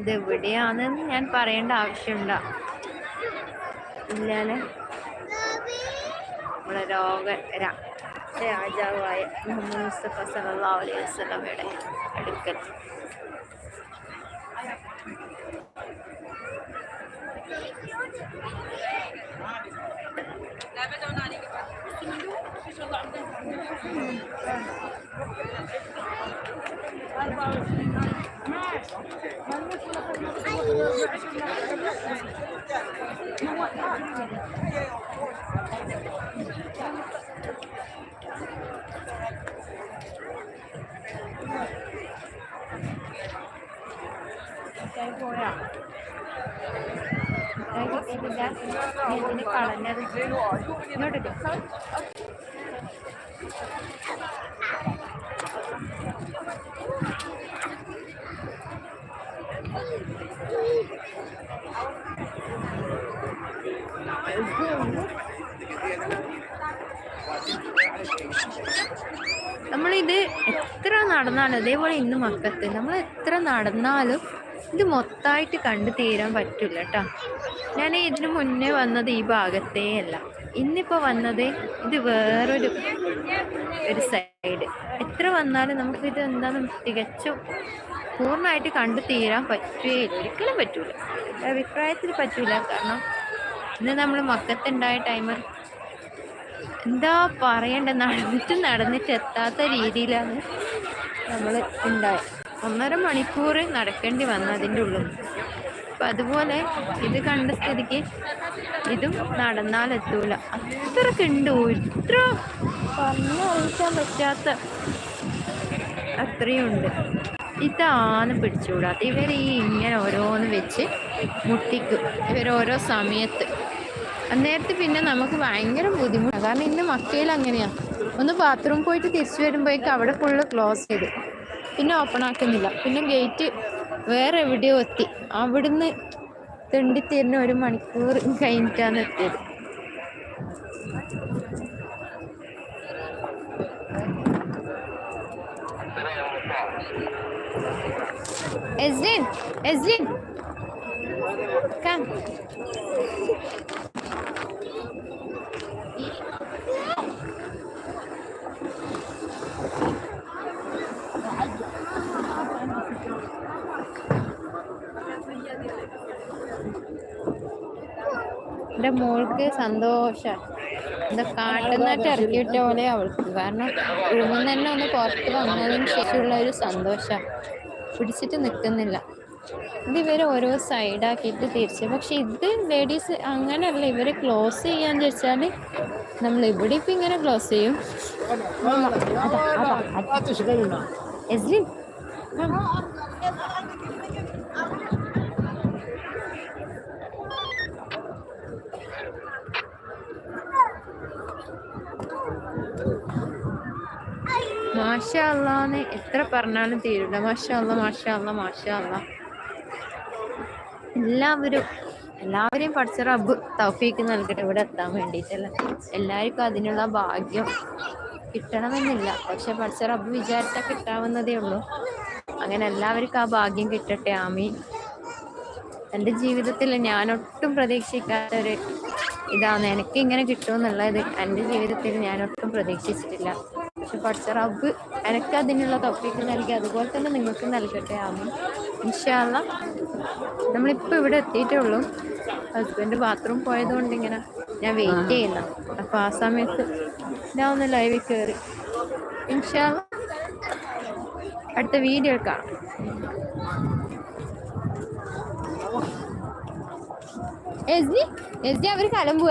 ഇത് എവിടെയാണെന്ന് ഞാൻ പറയേണ്ട ആവശ്യമുണ്ടോ ഇല്ലാലെ? നമ്മളെ രോഗ രാജാവായ മുഹമ്മദ് മുസ്തഫ സല്ലല്ലാഹു അലൈഹി വസല്ലമയുടെ അടുക്കൽ. പോയാ കിട്ടിയിട്ടില്ല. നീ എന്തിന് കളഞ്ഞത്. ഇങ്ങോട്ട് നമ്മളിത് എത്ര നടന്നാലും അതേപോലെ ഇന്ന് മക്കത്ത് നമ്മൾ എത്ര നടന്നാലും ഇത് മൊത്തമായിട്ട് കണ്ടു തീരാൻ പറ്റില്ല കേട്ടോ ഞാൻ ഇതിനു മുന്നേ വന്നത് ഈ ഭാഗത്തേ അല്ല. ഇന്നിപ്പോൾ വന്നത് ഇത് വേറൊരു ഒരു സൈഡ്. എത്ര വന്നാലും നമുക്കിത് എന്താണെന്ന് തികച്ചും പൂർണമായിട്ട് കണ്ടു തീരാൻ പറ്റുകയില്ല ഒരിക്കലും പറ്റൂല. അഭിപ്രായത്തിൽ പറ്റൂല. കാരണം ഇന്ന് നമ്മൾ മക്കത്തുണ്ടായ ടൈമർ എന്താ പറയണ്ട നടന്നിട്ട് നടന്നിട്ട് എത്താത്ത രീതിയിലാണ് നമ്മൾ ഉണ്ടായത് ഒന്നര മണിക്കൂർ നടക്കേണ്ടി വന്നു അതിന്റെ ഉള്ളിൽ. അപ്പം അതുപോലെ ഇത് കണ്ട സ്ഥിതിക്ക് ഇതും നടന്നാൽ എത്തൂല. അത്രക്കുണ്ട് ഇത്ര പറഞ്ഞറിയിക്കാൻ പറ്റാത്ത അത്രയുണ്ട് ഇതാണ് പിടിച്ചുകൂടാത്ത ഇവർ ഈ ഇങ്ങനെ ഓരോന്ന് വെച്ച് മുട്ടിക്കും. ഓരോ സമയത്ത്. അന്നേരത്ത് പിന്നെ നമുക്ക് ഭയങ്കര ബുദ്ധിമുട്ടാണ് കാരണം ഇന്ന് മക്കയിൽ അങ്ങനെയാണ് ഒന്ന് ബാത്റൂം പോയിട്ട് തിരിച്ചു വരുമ്പോഴേക്കും അവിടെ ഫുള്ള് ക്ലോസ് ചെയ്തു. പിന്നെ ഓപ്പൺ ആക്കുന്നില്ല. പിന്നെ ഗേറ്റ് വേറെ എവിടെയോ എത്തി. അവിടുന്ന് തെണ്ടിത്തീരിന് ഒരു മണിക്കൂർ കഴിഞ്ഞിട്ടാണ് എത്തിയത്. എസ്ലിൻ എസ്ലിൻ. Come. എന്റെ മോൾക്ക് സന്തോഷം എന്താ കാട്ടുന്നിട്ട് ഇറക്കിയിട്ട പോലെ അവൾക്ക് കാരണം റൂമിൽ തന്നെ ഒന്ന് പുറത്ത് വന്നതിന് ശേഷമുള്ള ഒരു സന്തോഷം പിടിച്ചിട്ട് നിൽക്കുന്നില്ല ഇത് ഇവർ ഓരോ സൈഡാക്കിയിട്ട് തിരിച്ചു പക്ഷെ ഇത് ലേഡീസ് അങ്ങനെയല്ല ഇവരെ ക്ലോസ് ചെയ്യാന്ന് ചോദിച്ചാൽ നമ്മൾ ഇവിടെ ഇപ്പം ഇങ്ങനെ ക്ലോസ് ചെയ്യും എസ്ലിൻ മാഷാ എത്ര പറഞ്ഞാലും തീരില്ല മാഷാ അല്ല മാഷാ എല്ലാവരും എല്ലാവരെയും പഠിച്ച റബ്ബ് തൗഫീക്ക് നൽകട്ടെ. ഇവിടെ എത്താൻ വേണ്ടിയിട്ടല്ലേ. എല്ലാവർക്കും അതിനുള്ള ഭാഗ്യം കിട്ടണമെന്നില്ല. പക്ഷെ പഠിച്ച റബ്ബ് വിചാരിച്ചാൽ കിട്ടാവുന്നതേ ഉള്ളൂ. അങ്ങനെ എല്ലാവർക്കും ആ ഭാഗ്യം കിട്ടട്ടെ. ആമീൻ. എന്റെ ജീവിതത്തിൽ ഞാൻ ഒട്ടും പ്രതീക്ഷിക്കാത്ത ഒരു ഇതാണ്. എനിക്ക് ഇങ്ങനെ കിട്ടുമെന്നുള്ളത് എന്റെ ജീവിതത്തിൽ ഞാൻ ഒട്ടും പ്രതീക്ഷിച്ചിട്ടില്ല. പക്ഷെ പഠിച്ച റബ്ബ് എനിക്ക് അതിനുള്ള തൊപ്പിക്ക് നൽകി അതുപോലെ തന്നെ നിങ്ങൾക്ക് നൽകട്ടെ. ആമീൻ. ഇൻഷാല്ല. നമ്മളിപ്പോൾ ഇവിടെ എത്തിയിട്ടേ ഉള്ളൂ. ഹസ്ബൻഡ് ബാത്റൂം പോയതുകൊണ്ട് ഇങ്ങനെ ഞാൻ വെയിറ്റ് ചെയ്യുന്ന. അപ്പം ആ സമയത്ത് ഞാൻ ഒന്ന് ലൈവിൽ കയറി ഇൻഷാല്ല. അടുത്ത വീഡിയോ കാണാം. እዚ እዚ አብሪካ ለምወ